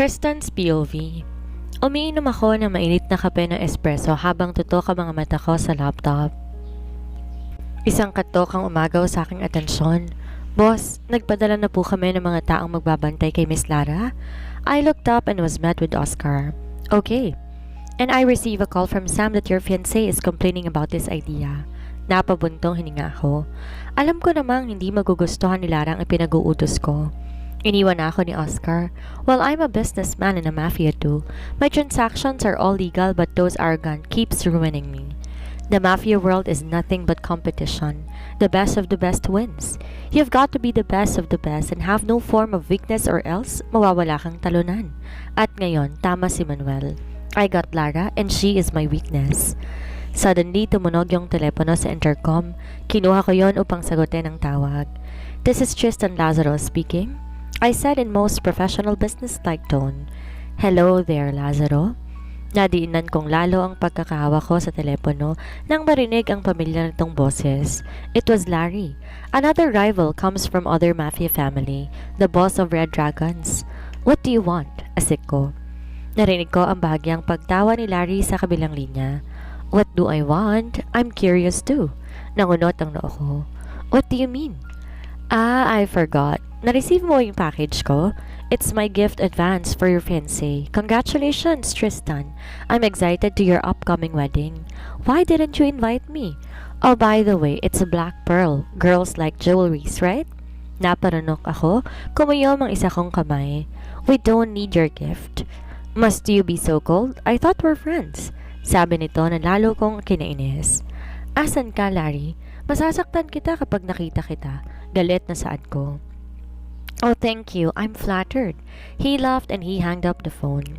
Tristan's POV Umiinom ako ng mainit na kape ng espresso habang tutok ang mga mata ko sa laptop. Isang katok ang umagaw sa aking atensyon. Boss, nagpadala na po kami ng mga taong magbabantay kay Miss Lara. I looked up and was met with Oscar. Okay. And I receive a call from Sam that your fiancé is complaining about this idea. Napabuntong hininga ako. Alam ko namang hindi magugustuhan ni Lara ang ipinag-uutos ko. Iniwan ako ni Oscar. Well, I'm a businessman and a mafia too. My transactions are all legal but those arrogant keeps ruining me. The mafia world is nothing but competition. The best of the best wins. You've got to be the best of the best and have no form of weakness or else mawawala kang talunan. At ngayon, tama si Manuel. I got Lara and she is my weakness. Suddenly, tumunog yung telepono sa intercom. Kinuha ko yon upang sagutin ang tawag. This is Tristan Lazaro speaking. I said in most professional business-like tone, Hello there, Lazaro. Nadiinan kong lalo ang pagkakahawa ko sa telepono nang marinig ang pamilya nitong boses. It was Larry. Another rival comes from other mafia family, the boss of Red Dragons. What do you want? Asik ko. Narinig ko ang bahagyang pagtawa ni Larry sa kabilang linya. What do I want? I'm curious too. Nangunot ang noo ko. What do you mean? Ah, I forgot. Na-receive mo yung package ko? It's my gift advance for your fiancé. Congratulations, Tristan. I'm excited to your upcoming wedding. Why didn't you invite me? Oh, by the way, it's a black pearl. Girls like jewelries, right? Naparanok ako, kumuyom ang isa kong kamay. We don't need your gift. Must you be so cold? I thought we're friends. Sabi nito na lalo kong kinainis. Asan ka, Larry? Masasaktan kita kapag nakita kita. Galit na saad ko. Oh, thank you. I'm flattered. He laughed and he hanged up the phone.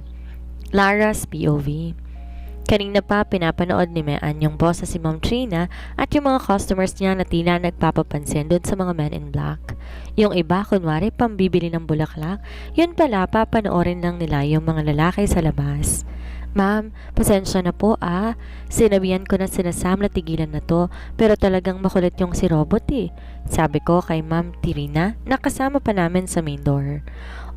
Lara's POV. Kanina pa pinapanood ni Mean yung boss na si Ma'am Trina at yung mga customers niya na tila nagpapapansin doon sa mga men in black. Yung iba, kunwari, pambibili ng bulaklak, yun pala, papanoorin lang nila yung mga lalaki sa labas. Ma'am, pasensya na po ah. Sinabihan ko na sinasam na tigilan na to, pero talagang makulit yung si Robot eh. Sabi ko kay Ma'am Tirina, nakasama pa namin sa main door.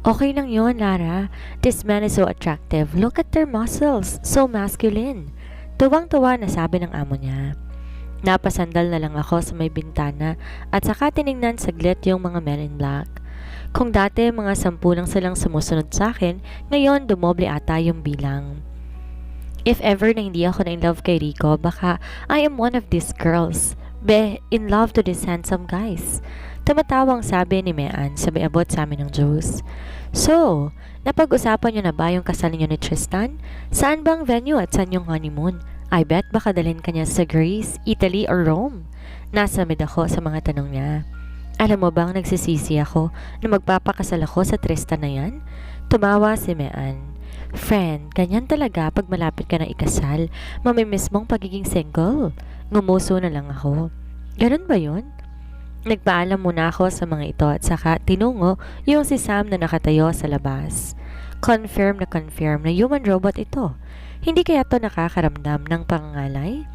Okay lang yon, Lara. This man is so attractive. Look at their muscles. So masculine. Tuwang-tuwa na sabi ng amo niya. Napasandal na lang ako sa may bintana at saka tiningnan saglit yung mga men in black. Kung dati mga sampu lang silang sumusunod sa akin, ngayon dumoble ata yung bilang. If ever na hindi ako na in love kay Rico, baka I am one of these girls. Be, in love to these handsome guys. Tumatawang sabi ni Mean sa abot sa amin ng Diyos. So, napag-usapan niyo na ba yung kasal niyo ni Tristan? Saan bang venue at saan yung honeymoon? I bet baka dalhin ka niya sa Greece, Italy, or Rome. Nasa mid ako sa mga tanong niya. Alam mo bang nagsisisi ako na magpapakasal ako sa Tristan na yan? Tumawa si Mean. Friend, ganyan talaga pag malapit ka na ikasal. Mamimiss mong pagiging single. Ngumuso na lang ako. Ganun ba yun? Nagpaalam muna ako sa mga ito at saka tinungo yung si Sam na nakatayo sa labas. Confirm na confirm na human robot ito. Hindi kaya to nakakaramdam ng pangangalay?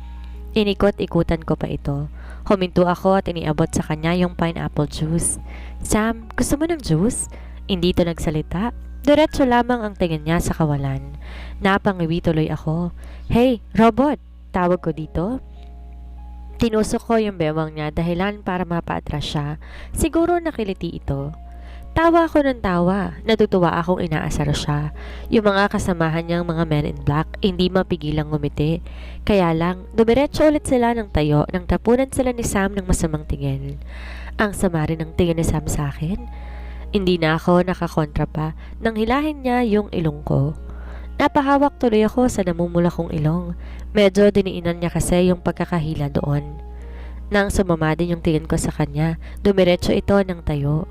Inikot-ikutan ko pa ito. Huminto ako at iniabot sa kanya yung pineapple juice. Sam, gusto mo ng juice? Hindi to nagsalita. Diretso lamang ang tingin niya sa kawalan. Napangiwi tuloy ako. Hey, robot! Tawag ko dito. Tinusok ko yung bewang niya dahilan para mapaatras siya. Siguro nakiliti ito. Tawa ako ng tawa. Natutuwa akong inaasar siya. Yung mga kasamahan niyang mga men in black, hindi mapigilang ngumiti. Kaya lang, dumiretso ulit sila ng tayo nang tapunan sila ni Sam ng masamang tingin. Ang sama rin ng tingin ni Sam sa akin. Hindi na ako nakakontra pa nang hilahin niya yung ilong ko. Napahawak tuloy ako sa namumula kong ilong. Medyo diniinan niya kasi yung pagkakahila doon. Nang sumama din yung tingin ko sa kanya, dumiretso ito ng tayo.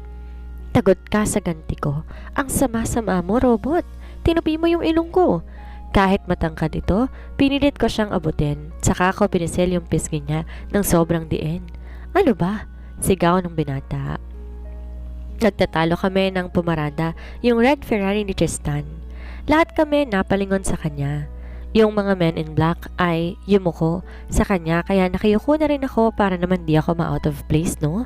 Tagot ka sa ganti ko. Ang sama-sama mo, robot. Tinupi mo yung ilong ko. Kahit matangkad ito, pinilit ko siyang abutin. Saka ko pinisil yung pisngi niya ng sobrang diin. Ano ba? Sigaw ng binata. Nagtatalo kami ng pumarada yung red Ferrari ni Tristan. Lahat kami napalingon sa kanya. Yung mga men in black ay yumuko sa kanya kaya nakayuko na rin ako para naman di ako ma-out of place, no?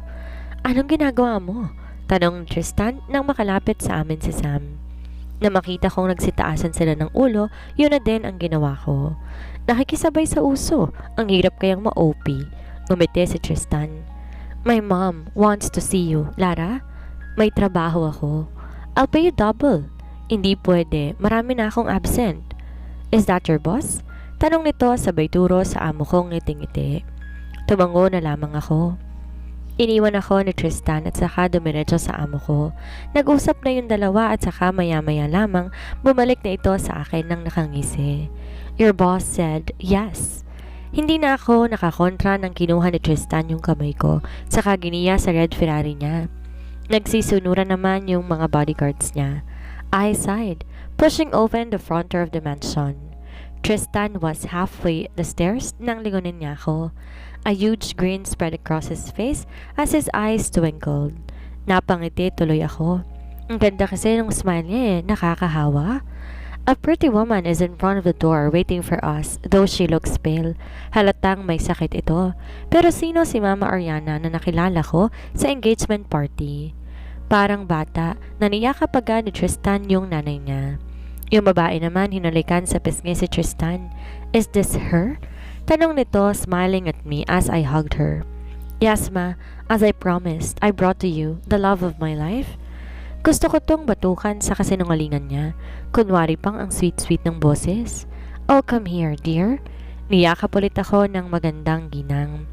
Anong ginagawa mo? Tanong Tristan nang makalapit sa amin si Sam. Na makita kong nagsitaasan sila ng ulo, yun na din ang ginawa ko. Nakikisabay sa uso, ang hirap kayang ma-OP. Ngumiti si Tristan. My mom wants to see you, Lara. May trabaho ako. I'll pay you double. Hindi pwede, marami na akong absent. Is that your boss? Tanong nito sabay turo sa amo kong ngiting-ngiti. Tumango na lamang ako. Iniwan ako ni Tristan at saka dumiretso sa amo ko. Nag-usap na yung dalawa at saka maya-maya lamang bumalik na ito sa akin ng nakangisi. Your boss said yes. Hindi na ako nakakontra nang kinuha ni Tristan yung kamay ko saka giniya sa red Ferrari niya. Nagsisunuran naman yung mga bodyguards niya. I sighed, pushing open the front door of the mansion. Tristan was halfway the stairs nang lingunin niya ako. A huge grin spread across his face as his eyes twinkled. Napangiti tuloy ako. Ang ganda kasi ng smile niya eh, nakakahawa. A pretty woman is in front of the door waiting for us, though she looks pale. Halatang may sakit ito. Pero sino si Mama Ariana na nakilala ko sa engagement party? Parang bata, naniyakap agad ni Tristan yung nanay niya. Yung babae naman hinalikan sa pisngi si Tristan. Is this her? Tanong nito smiling at me as I hugged her. Yes ma, as I promised, I brought to you the love of my life. Gusto ko tong batukan sa kasinungalingan niya. Kunwari pang ang sweet-sweet ng boses. Oh, come here, dear. Niyakap ulit ako ng magandang ginang.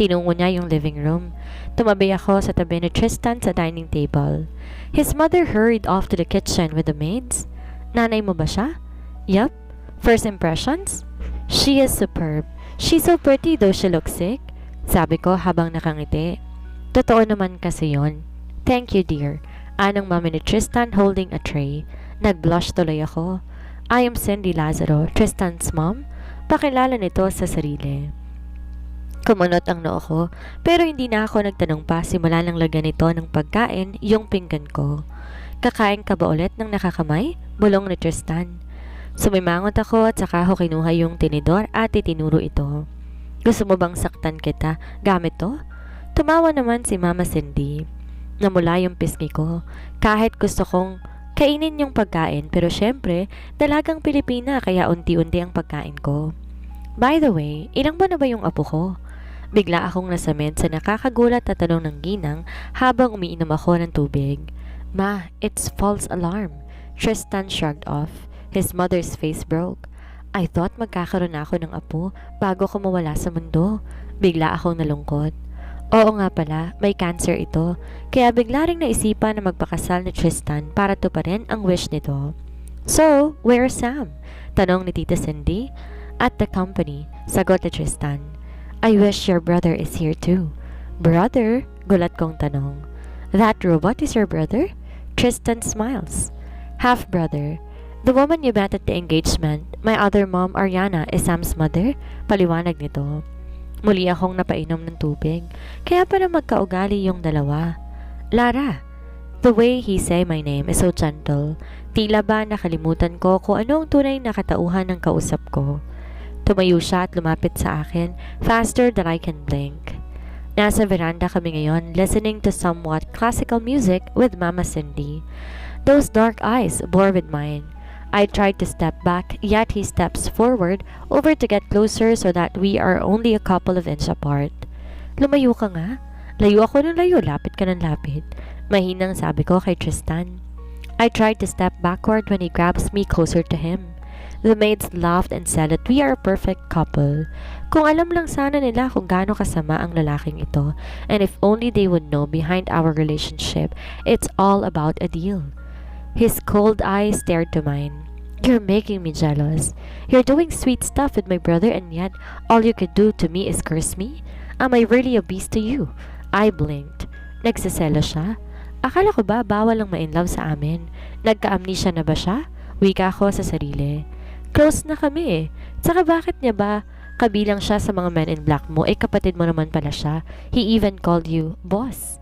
Tinungo niya yung living room. Tumabi ako sa tabi ni Tristan sa dining table. His mother hurried off to the kitchen with the maids. Nanay mo ba siya? Yup. First impressions? She is superb. She's so pretty though she looks sick. Sabi ko habang nakangiti. Totoo naman kasi yon. Thank you, dear. Anong mami ni Tristan holding a tray. Nag-blush tuloy ako. I am Cindy Lazaro, Tristan's mom. Pakilala nito sa sarili. Kumunot ang noo ko, pero hindi na ako nagtanong pa simula nang lagyan nito ng pagkain yung pinggan ko. Kakain ka ba ulit ng nakakamay? Bulong ni Tristan. Sumimangot ako at saka ako kinuha yung tinidor at itinuro ito. Gusto mo bang saktan kita gamit to? Tumawa naman si Mama Cindy. Namula yung pisngi ko. Kahit gusto kong kainin yung pagkain pero syempre, dalagang Pilipina kaya unti-unti ang pagkain ko. By the way, ilang ba na ba yung apo ko? Bigla akong nasamid sa nakakagulat na tanong ng ginang habang umiinom ako ng tubig. Ma, it's false alarm. Tristan shrugged off. His mother's face broke. I thought magkakaroon ako ng apo bago ko mawala sa mundo. Bigla akong nalungkot. Oo nga pala, may cancer ito. Kaya bigla ring naisipan na magpakasal ni Tristan para tuparin ang wish nito. So, where's Sam? Tanong ni Tita Cindy. At the company, sagot ni Tristan. I wish your brother is here too. Brother? Gulat kong tanong. That robot is your brother? Tristan smiles. Half-brother. The woman you met at the engagement, my other mom, Ariana, is Sam's mother? Paliwanag nito. Muli akong napainom ng tubig. Kaya para magkaugali yung dalawa. Lara, the way he say my name is so gentle. Tila ba nakalimutan ko kung ano ang tunay na katauhan ng kausap ko. Tumayo siya at lumapit sa akin, faster than I can blink. Nasa veranda kami ngayon, listening to somewhat classical music with Mama Cindy. Those dark eyes bore with mine. I tried to step back, yet he steps forward over to get closer so that we are only a couple of inches apart. Lumayo ka nga. Layo ako ng layo, lapit ka ng lapit. Mahinang sabi ko kay Tristan. I tried to step backward when he grabs me closer to him. The maids laughed and said that we are a perfect couple. Kung alam lang sana nila kung gaano kasama ang lalaking ito, and if only they would know behind our relationship, it's all about a deal. His cold eyes stared to mine. You're making me jealous. You're doing sweet stuff with my brother and yet all you could do to me is curse me? Am I really a beast to you? I blinked. Nagsaselo siya? Akala ko ba bawal lang ma-inlove sa amin? Nagka-amnesia na ba siya? Wika ko sa sarili. Close na kami eh. Tsaka bakit niya ba kabilang siya sa mga men in black mo? Eh kapatid mo naman pala siya. He even called you boss.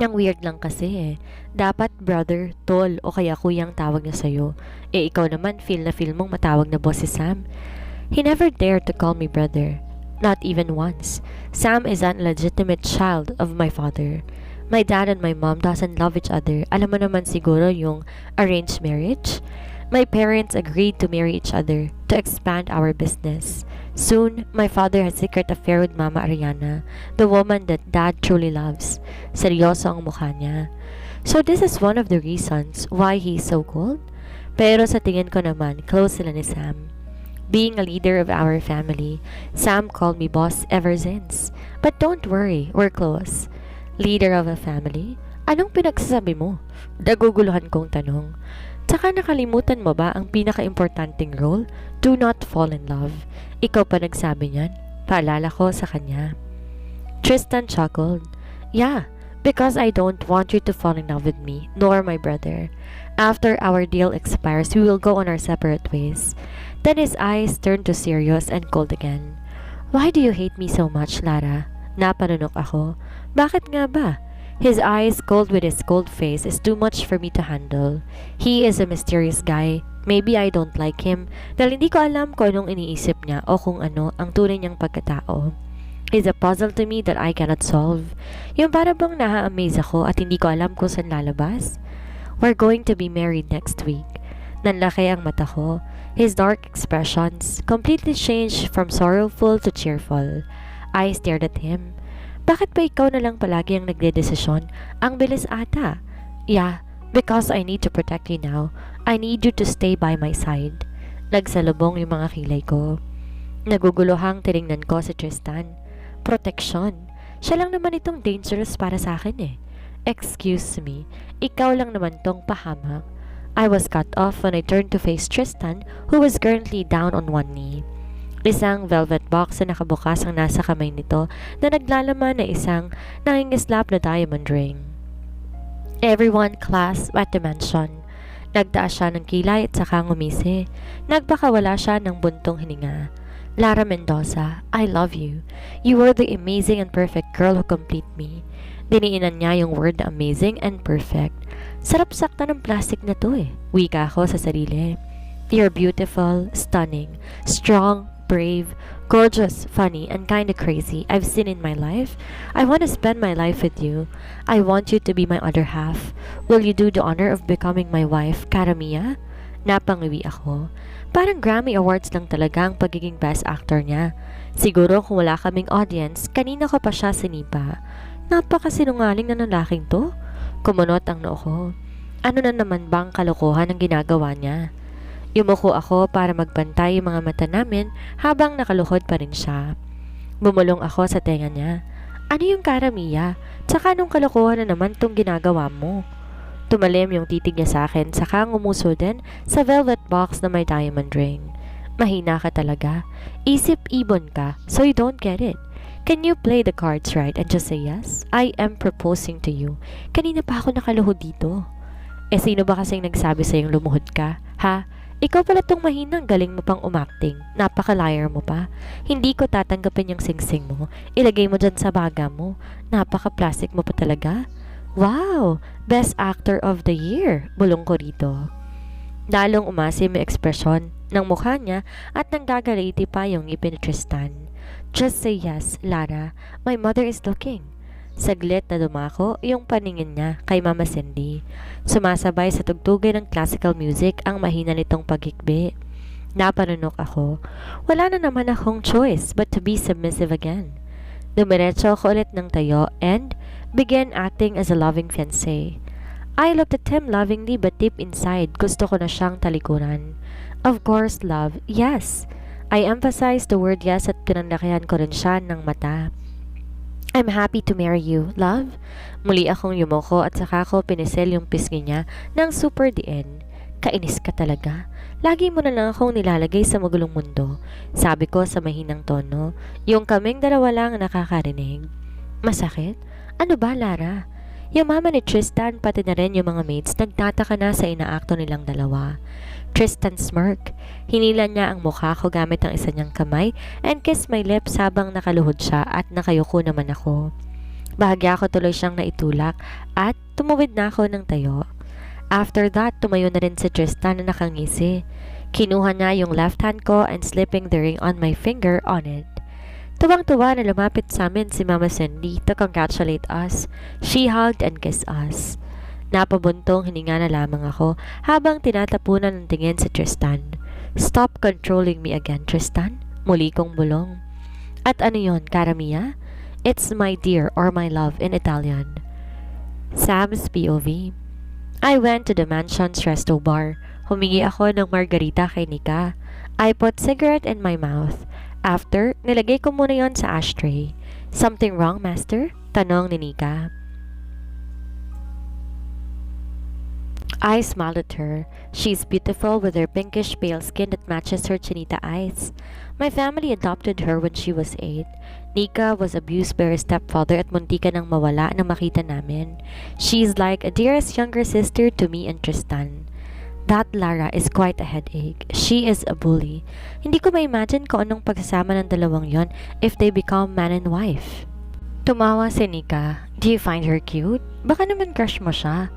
Ang weird lang kasi eh. Dapat brother, tol, o kaya kuyang tawag niya sa'yo. Eh ikaw naman, feel na feel mong matawag na boss si Sam. He never dared to call me brother. Not even once. Sam is an legitimate child of my father. My dad and my mom doesn't love each other. Alam mo naman siguro yung arranged marriage? My parents agreed to marry each other to expand our business. Soon, my father has secret affair with Mama Ariana, the woman that dad truly loves. Seryoso ang mukha niya. So this is one of the reasons why he is so cold? Pero sa tingin ko naman, close sila ni Sam. Being a leader of our family, Sam called me boss ever since. But don't worry, we're close. Leader of a family? Anong pinagsasabi mo? Naguguluhan kong tanong. Tsaka nakalimutan mo ba ang pinaka-importanting role? Do not fall in love. Ikaw pa nagsabi niyan. Paalala ko sa kanya. Tristan chuckled. Yeah, because I don't want you to fall in love with me, nor my brother. After our deal expires, we will go on our separate ways. Then his eyes turned to serious and cold again. Why do you hate me so much, Lara? Napanunok ako. Bakit nga ba? His eyes cold with his cold face is too much for me to handle. He is a mysterious guy. Maybe I don't like him dahil hindi ko alam kung anong iniisip niya o kung ano ang tunay niyang pagkatao. He's a puzzle to me that I cannot solve. Yung para bang naa-amaze ako at hindi ko alam kung saan lalabas. We're going to be married next week. Nanlaki ang mata ko. His dark expressions completely changed from sorrowful to cheerful. I stared at him. Bakit ba ikaw na lang palagi ang nagdedesisyon? Ang bilis ata. Yeah, because I need to protect you now. I need you to stay by my side. Nagsalubong yung mga kilay ko. Naguguluhang tiningnan ko si Tristan. Protection. Siya lang naman itong dangerous para sa akin eh. Excuse me, ikaw lang naman tong pahamak. I was cut off when I turned to face Tristan who was currently down on one knee. Isang velvet box na nakabukas ang nasa kamay nito na naglalaman na isang nangingislap na diamond ring. Everyone class at the mansion. Nagtaas siya ng kilay at saka ngumisi. Nagpakawala siya ng buntong hininga. Lara Mendoza, I love you. You are the amazing and perfect girl who complete me. Diniinan niya yung word na amazing and perfect. Sarap sakta ng plastic na to eh. Wika ako sa sarili. You're beautiful, stunning, strong, brave, gorgeous, funny, and kinda crazy I've seen in my life. I want to spend my life with you. I want you to be my other half. Will you do the honor of becoming my wife, Karamia? Napangiwi ako. Parang Grammy Awards lang talaga ang pagiging best actor niya. Siguro kung wala kaming audience, kanina ko pa siya sinipa. Napakasinungaling na lalaking to. Kumunot ang noo ko. Ano na naman bang kalokohan ang ginagawa niya? Yumuko ako para magbantay yung mga mata namin habang nakaluhod pa rin siya. Bumulong ako sa tenga niya. Ano yung karamiya? Tsaka anong kalokohan na naman tong ginagawa mo? Tumalim yung titig niya sa akin saka ngumuso din sa velvet box na may diamond ring. Mahina ka talaga. Isip ibon ka so you don't get it. Can you play the cards right and just say yes? I am proposing to you. Kanina pa ako nakaluhod dito. Eh sino ba kasing nagsabi sa'yong lumuhod ka? Ha? Ikaw pala tong mahinang galing mo pang umakting. Napaka-liar mo pa. Hindi ko tatanggapin yung singsing mo. Ilagay mo dyan sa baga mo. Napaka-plastic mo pa talaga. Wow! Best Actor of the Year! Bulong ko rito. Dalong umasim yung ekspresyon ng mukha niya at nanggagaliti pa yung ngipin. Just say yes, Lara. My mother is looking. Saglit na dumako yung paningin niya kay Mama Cindy. Sumasabay sa tugtugay ng classical music ang mahina nitong paghikbi. Napanunok ako. Wala na naman akong choice but to be submissive again. Dumiretso ako ulit ng tayo and began acting as a loving fiancé. I looked at him lovingly but deep inside gusto ko na siyang talikuran. Of course, love, yes. I emphasized the word yes at pinanlakihan ko rin siya ng mata. I'm happy to marry you, love. Muli akong yumoko at saka ko pinisel yung pisngi niya ng super DN. Kainis ka talaga. Lagi mo na lang akong nilalagay sa magulong mundo. Sabi ko sa mahinang tono, yung kaming dalawa lang nakakarinig. Masakit? Ano ba, Lara? Yung mama ni Tristan pati na rin yung mga mates nagtataka na sa inaakto nilang dalawa. Tristan smirk. Hinila niya ang mukha ko gamit ang isa niyang kamay and kissed my lips habang nakaluhod siya at nakayuko naman ako. Bahagya ko tuloy siyang naitulak at tumawid na ako ng tayo. After that, tumayo na rin si Tristan na nakangisi. Kinuha niya yung left hand ko and slipping the ring on my finger on it. Tuwang-tuwa na lumapit sa amin si Mama Cindy to congratulate us. She hugged and kissed us. Napabuntong hininga na lamang ako habang tinatapunan ng tingin si Tristan. Stop controlling me again, Tristan. Muli kong bulong. At ano yon, Karamia? It's my dear or my love in Italian. Sam's POV. I went to the mansion's resto bar. Humingi ako ng margarita kay Nika. I put cigarette in my mouth. After, nilagay ko muna yon sa ashtray. Something wrong, master? Tanong ni Nika. I smiled at her. She's beautiful with her pinkish pale skin that matches her chinita eyes. My family adopted her when she was eight. Nika was abused by her stepfather at muntika nang mawala nang makita namin. She's like a dearest younger sister to me and Tristan. That Lara is quite a headache. She is a bully. Hindi ko ma-imagine kung anong pagsasama ng dalawang yon if they become man and wife. Tumawa si Nika. Do you find her cute? Baka naman crush mo siya.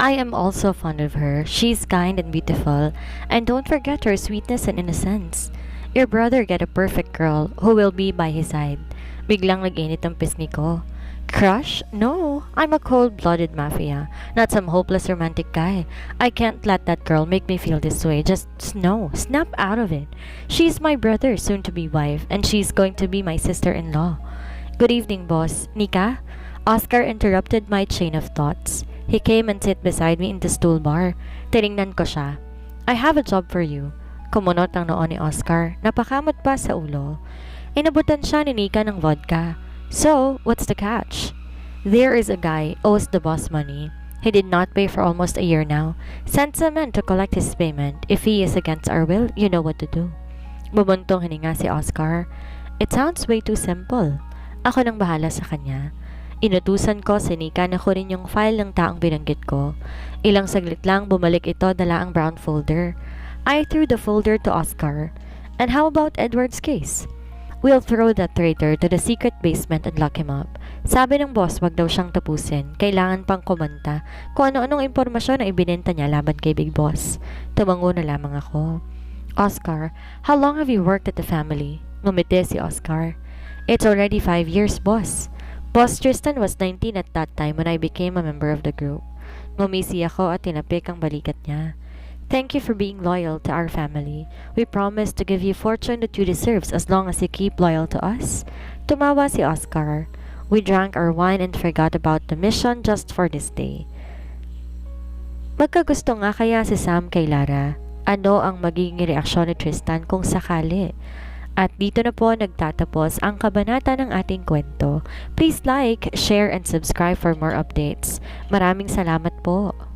I am also fond of her. She's kind and beautiful. And don't forget her sweetness and innocence. Your brother get a perfect girl who will be by his side. Biglang nag-init ang pisngi ko. Crush? No, I'm a cold-blooded mafia, not some hopeless romantic guy. I can't let that girl make me feel this way. Just no, snap out of it. She's my brother, soon-to-be wife, and she's going to be my sister-in-law. Good evening, boss. Nika? Oscar interrupted my chain of thoughts. He came and sat beside me in the stool bar. Tiningnan ko siya. I have a job for you. Kumunot ang noon ni Oscar. Napakamot pa sa ulo. Inabutan siya ni Nika ng vodka. So, what's the catch? There is a guy owes the boss money. He did not pay for almost a year now. Send some men to collect his payment. If he is against our will, you know what to do. Bumuntong hininga si Oscar. It sounds way too simple. Ako nang bahala sa kanya. Inutusan ko si Nika na kunin yung file ng taong binanggit ko. Ilang saglit lang bumalik ito dala ang brown folder. I threw the folder to Oscar. And how about Edward's case? We'll throw that traitor to the secret basement and lock him up. Sabi ng boss wag daw siyang tapusin. Kailangan pang kumanta kung ano-anong impormasyon na ibinenta niya laban kay Big Boss. Tumango na lamang ako. Oscar, how long have you worked at the family? Ngumiti si Oscar. It's already five years, boss. Boss Tristan was 19 at that time when I became a member of the group. Ngumisi ako at tinapik ang balikat niya. Thank you for being loyal to our family. We promise to give you fortune that you deserve as long as you keep loyal to us. Tumawa si Oscar. We drank our wine and forgot about the mission just for this day. Magkagusto nga kaya si Sam kay Lara. Ano ang magiging reaksyon ni Tristan kung sakali? At dito na po nagtatapos ang kabanata ng ating kwento. Please like, share, and subscribe for more updates. Maraming salamat po.